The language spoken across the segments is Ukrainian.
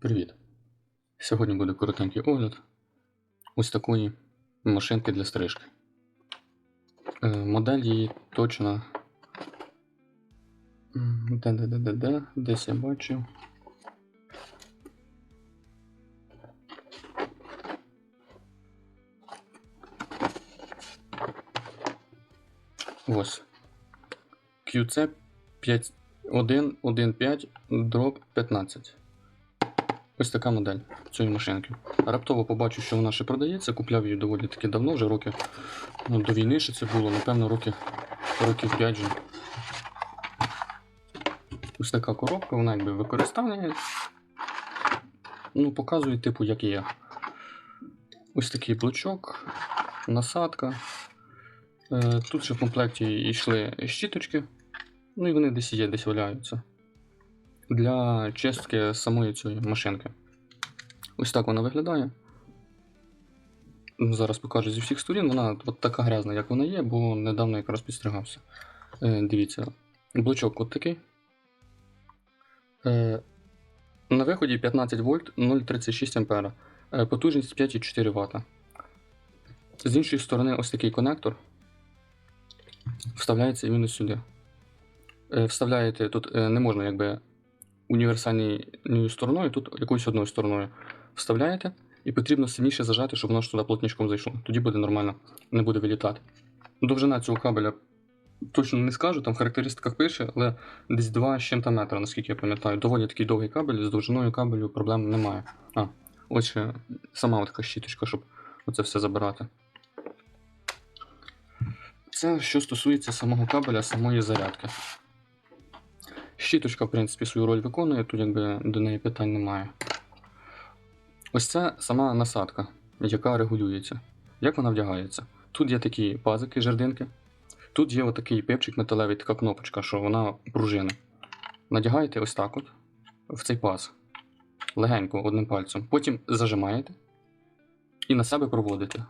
Привіт! Сьогодні буде коротенький огляд ось такої машинки для стрижки. Е, модель її точно. М, Де-де-де-де-де, десь я бачив. Ось. QC 5115 дроб 15. Ось така модель цієї машинки. Раптово побачив, що вона ще продається, купляв її доволі таки давно, вже роки ну, до війни ще це було, напевно, роки, років 5 вже. Ось така коробка, вона якби використання. Ну, показує, типу, як є. Ось такий блочок, насадка. Е, Тут ще в комплекті йшли щіточки. Ну і вони десь є, десь валяються. Для чистки самої цієї машинки. Ось так вона виглядає. Ну, Зараз покажу зі всіх сторін. Вона от така грязна, як вона є, бо недавно якраз підстригався. Е, дивіться, блочок от такий. Е, на виході 15 вольт 0,36 ампера. Е, потужність 5,4 Вт. З іншої сторони, ось такий конектор. Вставляється іменно сюди. Е, вставляєте тут е, не можна якби універсальною стороною, тут якоюсь одною стороною вставляєте, і потрібно сильніше зажати, щоб воно ж туди плотничком зайшло. Тоді буде нормально, не буде вилітати. Довжина цього кабеля точно не скажу, там в характеристиках пише, але десь 2 з чим-то метра, наскільки я пам'ятаю. Доволі такий довгий кабель, з довжиною кабелю проблем немає. А, ще сама така щіточка, щоб оце все забирати. Це що стосується самого кабеля, самої зарядки. Щіточка, в принципі, свою роль виконує, тут якби до неї питань немає. Ось це сама насадка, яка регулюється. Як вона вдягається? Тут є такі пазики, жердинки. Тут є отакий пипчик металевий, така кнопочка, що вона пружина. Надягаєте ось так от в цей паз. Легенько одним пальцем. Потім зажимаєте і на себе проводите.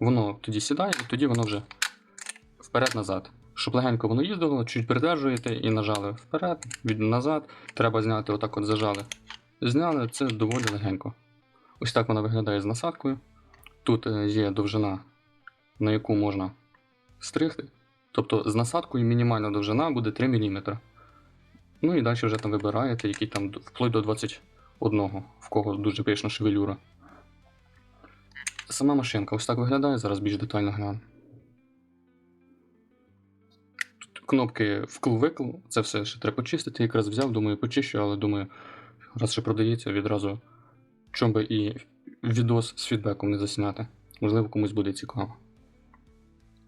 Воно тоді сідає, і тоді воно вже вперед-назад. Щоб легенько воно їздило, чуть придержуєте і нажали вперед, від назад. Треба зняти, отак от зажали. Зняли, це доволі легенько. Ось так вона виглядає з насадкою. Тут е, є довжина, на яку можна стригти. Тобто з насадкою мінімальна довжина буде 3 мм. Ну і далі вже там вибираєте, який там вплоть до 21, в кого дуже пишна шевелюра. Сама машинка ось так виглядає, зараз більш детально гляну. Кнопки вкл-викл, це все ще треба почистити. Якраз взяв, думаю, почищу, але думаю, раз ще продається, відразу чом би і відос з фідбеком не засняти. Можливо, комусь буде цікаво.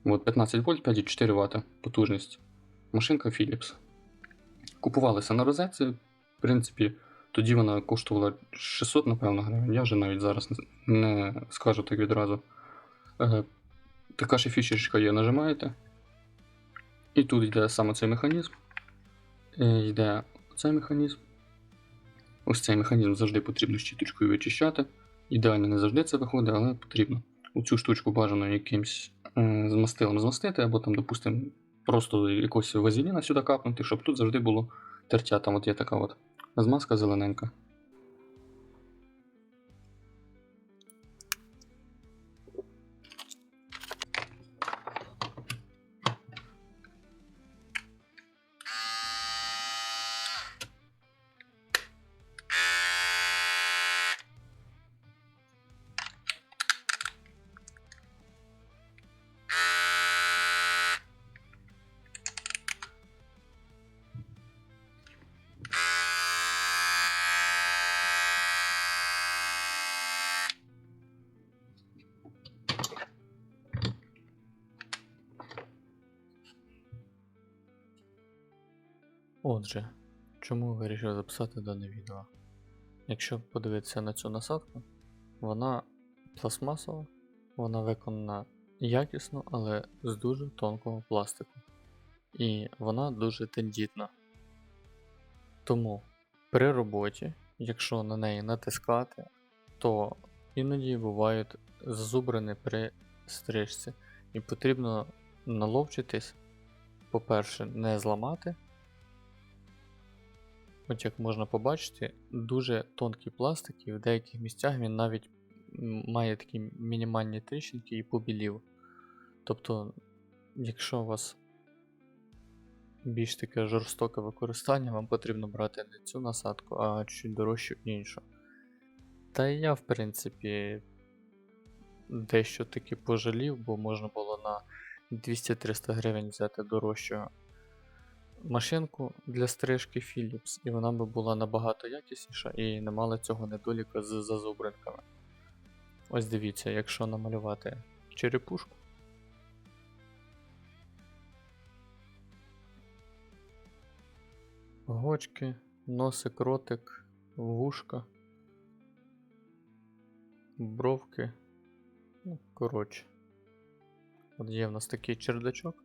От 15 вольт, 5,4 Вт потужність. Машинка Philips. Купувалася на розетці. В принципі, тоді вона коштувала 600, напевно, гривень. Я вже навіть зараз не скажу так відразу. Е, Така ще фішечка є, нажимаєте. І тут йде саме цей механізм. Е, Йде цей механізм. Ось цей механізм завжди потрібно щіточкою вичищати. Ідеально не завжди це виходить, але потрібно. Оцю штучку бажано якимсь е, змастилом змастити, або там, допустимо, просто якогось вазеліна сюди капнути, щоб тут завжди було тертя. Там от є така от змазка зелененька. Отже, чому вирішив записати дане відео? Якщо подивитися на цю насадку, вона пластмасова, вона виконана якісно, але з дуже тонкого пластику. І вона дуже тендітна. Тому при роботі, якщо на неї натискати, то іноді бувають зазубрини при стрижці. І потрібно наловчитись, по-перше, не зламати от як можна побачити, дуже тонкий пластик, і в деяких місцях він навіть має такі мінімальні тріщинки і побілів. Тобто, якщо у вас більш таке жорстоке використання, вам потрібно брати не цю насадку, а чуть дорожчу іншу. Та і я, в принципі, дещо таки пожалів, бо можна було на 200-300 гривень взяти дорожчу машинку для стрижки Philips, і вона би була набагато якісніша і не мала цього недоліка з зазубринками. Ось дивіться, якщо намалювати черепушку. Гочки, носик, ротик, вушка, бровки. Ну, коротше. От є в нас такий чердачок.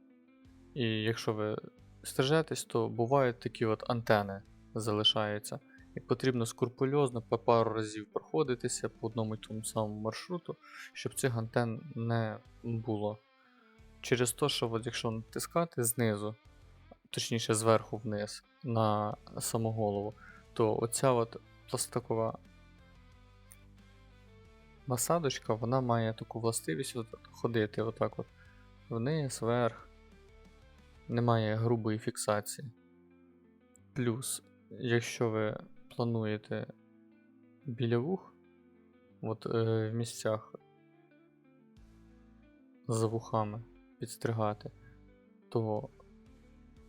І якщо ви стрижетесь, то бувають такі от антени залишаються. І потрібно скрупульозно по пару разів проходитися по одному і тому самому маршруту, щоб цих антен не було. Через те, що от якщо натискати знизу, точніше зверху вниз на саму голову, то оця от пластикова насадочка, вона має таку властивість от ходити отак от вниз, вверх. Немає грубої фіксації. Плюс, якщо ви плануєте біля вух, от е, в місцях за вухами підстригати, то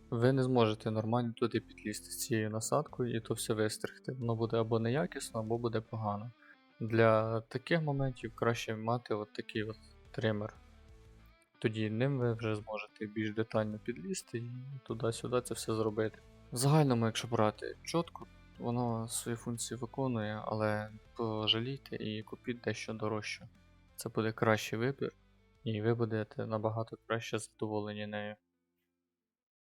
ви не зможете нормально туди підлізти з цією насадкою і то все вистригти. Воно буде або неякісно, або буде погано. Для таких моментів краще мати от такий от тример. Тоді ним ви вже зможете більш детально підлізти і туди-сюди це все зробити. В загальному, якщо брати чітко, воно свої функції виконує, але пожалійте і купіть дещо дорожче. Це буде кращий вибір, і ви будете набагато краще задоволені нею.